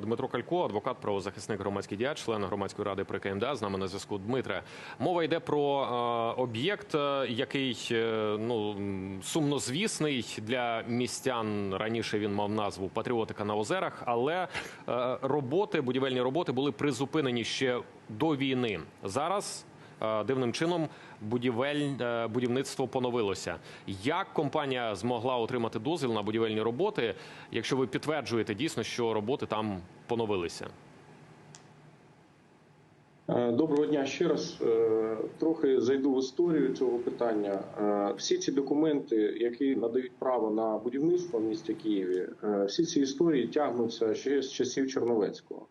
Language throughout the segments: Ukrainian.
Дмитро Калько, адвокат, правозахисник, громадський діяч, член громадської ради при КМДА. З нами на зв'язку. Дмитре, мова йде про е, об'єкт, е, який е, ну сумнозвісний для містян. Раніше він мав назву Патріотика на озерах, але роботи, будівельні роботи були призупинені ще до війни. Зараз дивним чином будівель е, будівництво поновилося. Як компанія змогла отримати дозвіл на будівельні роботи, якщо ви підтверджуєте дійсно, що роботи там поновилися? Е, Доброго дня ще раз. Е, Трохи зайду в історію цього питання. Всі ці документи, які надають право на будівництво в місті Києві, всі ці історії тягнуться ще з часів Чорновецького.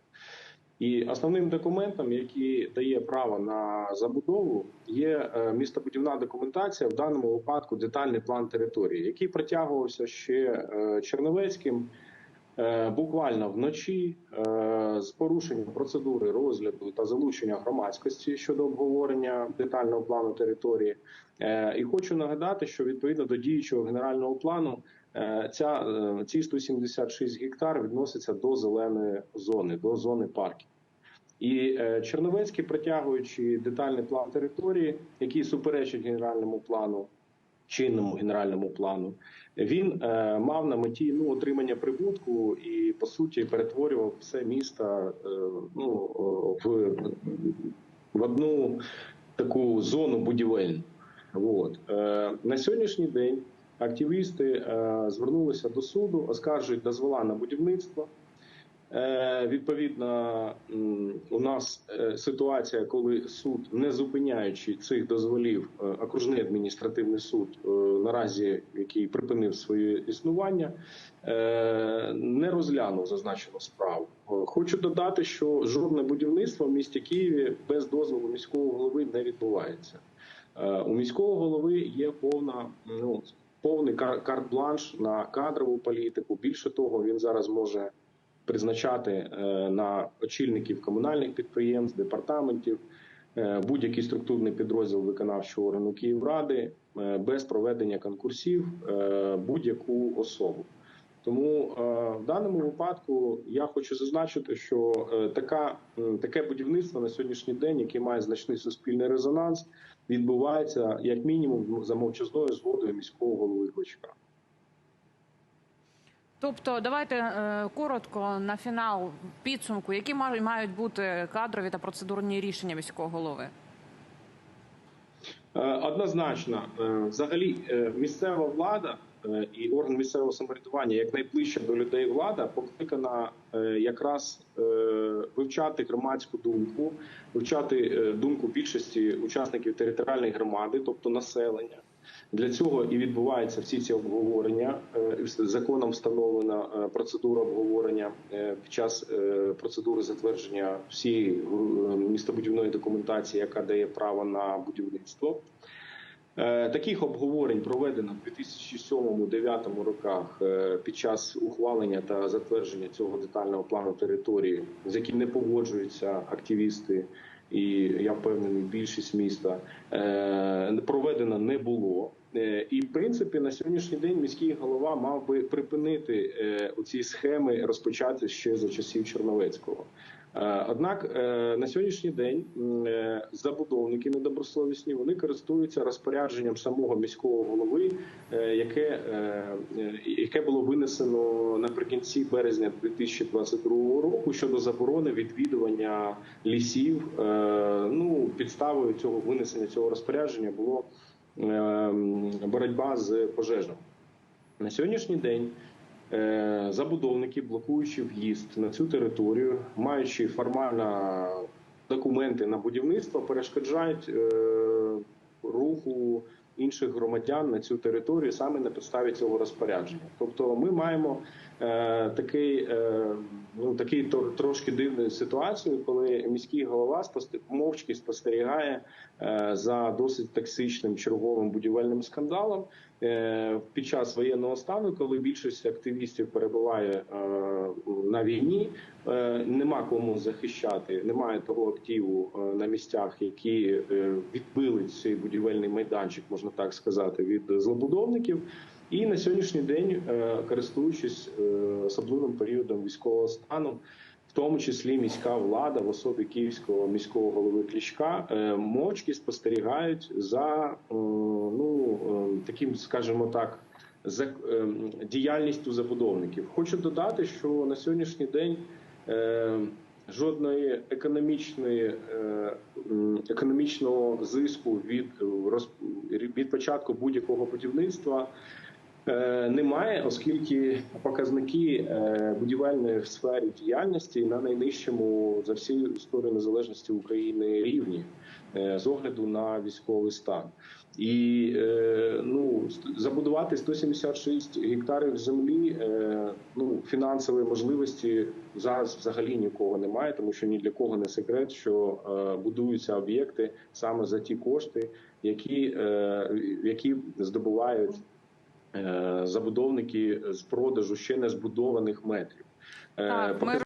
І основним документом, який дає право на забудову, є е, містобудівна документація, в даному випадку детальний план території, який протягувався ще е, Черновецьким. Е, Буквально вночі з порушенням процедури розгляду та залучення громадськості щодо обговорення детального плану території. І хочу нагадати, що відповідно до діючого генерального плану ця е, ці 176 гектар відносяться до зеленої зони, до зони парків. І е, Черновецький, притягуючи детальний план території, який суперечить генеральному плану, чинному генеральному плану, він е, мав на меті ну отримання прибутку і по суті перетворював все місто е, ну в, в одну таку зону будівельну. От. Е, на сьогоднішній день активісти е, звернулися до суду, оскаржують дозвола на будівництво. Е, Відповідно, у нас е, ситуація, коли суд, не зупиняючи цих дозволів, окружний адміністративний суд, наразі який припинив своє існування, не розглянув зазначену справу. Хочу додати, що жодне будівництво в місті Києві без дозволу міського голови не відбувається. У міського голови є повна ну повний кар- карт-бланш на кадрову політику. Більше того, він зараз може призначати е, на очільників комунальних підприємств, департаментів, е, будь-який структурний підрозділ виконавчого органу Київради е, без проведення конкурсів будь-яку особу. Тому е, в даному випадку я хочу зазначити, що е, така таке будівництво на сьогоднішній день, яке має значний суспільний резонанс, відбувається як мінімум за мовчазною згодою міського голови Кличка. Тобто, давайте е, коротко на фінал підсумку, які ма- мають бути кадрові та процедурні рішення міського голови. Однозначно, взагалі, місцева влада і орган місцевого самоврядування, як найближча до людей влада, покликана е, якраз е, вивчати громадську думку, вивчати е, думку більшості учасників територіальної громади, тобто населення. Для цього і відбуваються всі ці обговорення. Е, Законом встановлена е, процедура обговорення е, під час е, процедури затвердження всієї е, містобудівної документації, яка дає право на будівництво. Е, Таких обговорень проведено в 2007-2009 роках е, під час ухвалення та затвердження цього детального плану території, з яким не погоджуються активісти, і я впевнений, більшість міста е, проведено не було. Е, І в принципі на сьогоднішній день міський голова мав би припинити е, оці схеми розпочати ще за часів Чорновецького. Е, Однак на сьогоднішній день забудовники недобросовісні вони користуються розпорядженням самого міського голови, яке, яке було винесено наприкінці березня 2022 року щодо заборони відвідування лісів. Ну підставою цього винесення цього розпорядження було боротьба з пожежами. На сьогоднішній день е, забудовники, блокуючи в'їзд на цю територію, маючи формально документи на будівництво, перешкоджають е, руху інших громадян на цю територію саме на підставі цього розпорядження. Тобто, ми маємо е, такий, ну такий трошки дивну ситуацію, коли міський голова мовчки спостерігає е, за досить токсичним черговим будівельним скандалом е, під час воєнного стану, коли більшість активістів перебуває е, на війні, нема кому захищати, немає того активу на місцях, які відбили цей будівельний майданчик, можна так сказати, від злобудовників. І на сьогоднішній день, е, користуючись е, особливим періодом військового стану, в тому числі міська влада в особі київського міського голови Клічка, е, мовчки спостерігають за ну таким, скажімо так, за діяльністю забудовників. Хочу додати, що на сьогоднішній день. Жодної економічної економічного зиску від від початку будь-якого будівництва немає, оскільки показники е, будівельної в сфері діяльності на найнижчому за всю історію незалежності України рівні е, з огляду на військовий стан. І е, ну забудувати 176 гектарів землі. Е, ну фінансової можливості зараз взагалі нікого немає, тому що ні для кого не секрет, що е, будуються об'єкти саме за ті кошти, які, е, які здобувають е, забудовники з продажу ще не збудованих метрів. Е, Так, ми